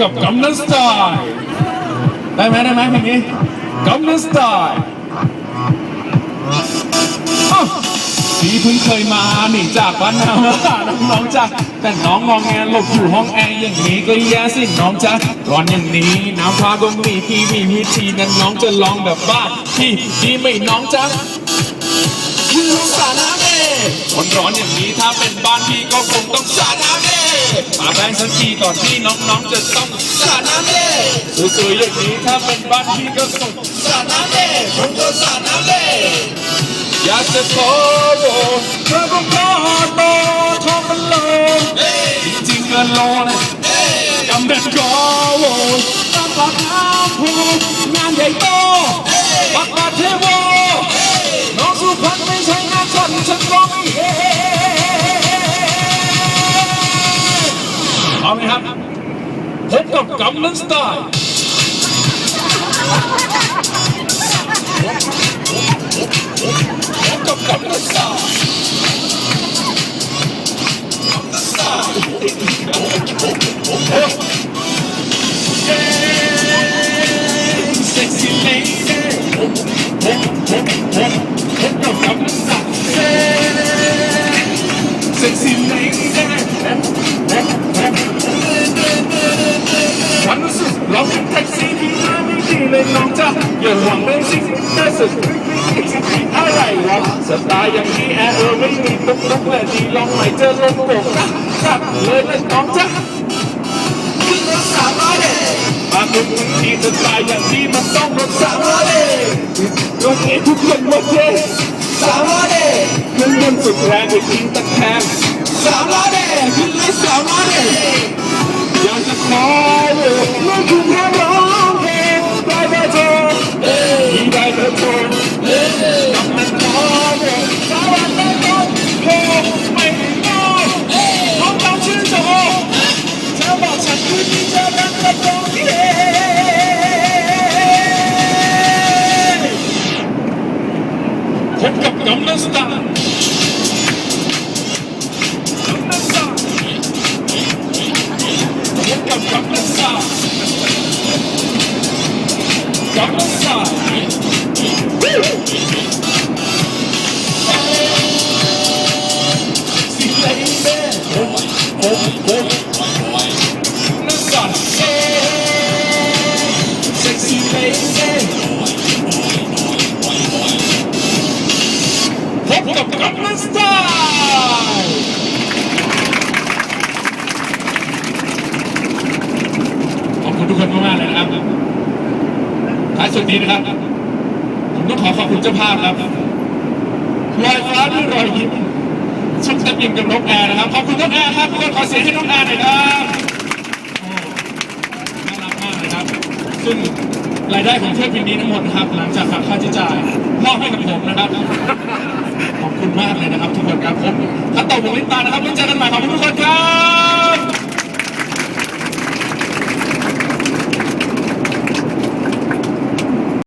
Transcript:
กับกำนันสไตล์ได้ไหมได้ไหมเพลงนี้กำนันสไตล์พี่เพิ่งเคยมานี่จากบ้านนาว่าน้องๆจ้ะแต่น้องงองแงหลบอยู่ห้องแอร์อย่างนี้ก็แย่สิน้องจ้ะร้อนอย่างนี้น้ำฟ้าก็มีพี่มีวิธีนั้นน้องจะลองแบบบ้าพี่ดีไม่น้องจ้ะคือสาน้ำ คนร้อนอย่างนี้ถ้าเป็นบ้านพี่ก็คงต้องสาดน้ำเอมาแบงสักทีก่อนที่น้องๆจะต้องสาดน้ำเอสวยๆอย่างนี้ถ้าเป็นบ้านพี่ก็คงสาดน้ำเอผมก็สาดน้ำเออยากจะขอโบกเธอก็ขอโบกทองมันโลจริงๆเงินโลนะกำเด็ดขอโบกตามปากน้ำพูงานใหญ่โตปักบาเทวน้ ไหมครับพบกับกำนันสไตล์พบกับกำนันสไตล์เซ็กซี่เลดี้พบพบพบพบพบกับกำนันสไตล์เซ็กซี่เลดี้ เราเป็นแท็กซี่ที่มาไม่ดีเลยน้องจ้าอย่าหวังเรื่องสิ่งน่าสุดอะไรวะสไตล์อย่างนี้แอร์เออไม่มีตุ๊กตุ๊กและดีลองใหม่เจอลมโบกนะขับเลยนะน้องจ้าขึ้นรถสามร้อยเดมาทุกทีสไตล์อย่างนี้มันต้องรถสามร้อยเดรถเองทุกคนหมดเลยสามร้อยเดขึ้นบนสุดแรงไปทิ้งตะแคงสามร้อยเดขึ้นเลยสามร้อยเดอย บกับกำ ลังสตาร์กำลังสตาร์พบกับกัปตันสเลนเบ้โอ้โอ้โอ้นันซ่าเซ่เซ็กซี่เลนเบ้พบกับกัปตันสไตล์ขอบคุณทุกคนมากๆเลยนะครับท้ายสุดนี้นะครับ ผมต้องขอขอบคุณเจ้าภาพครับลอยฟ้าด้วยรอยยิ้มชุดเต็มอิ่มกับนกแอร์นะครับ ขอบคุณนกแอร์ครับทุกคนขอเสียงให้นกแอร์หน่อยครับน่ารักมากเลยครับ ซึ่งรายได้ของเที่ยวบินนี้ทั้งหมดนะครับ หลังจากหักค่าใช้จ่ายมอบให้กับผมนะครับ อกันใหม่ขอบคุณทุกคนครับ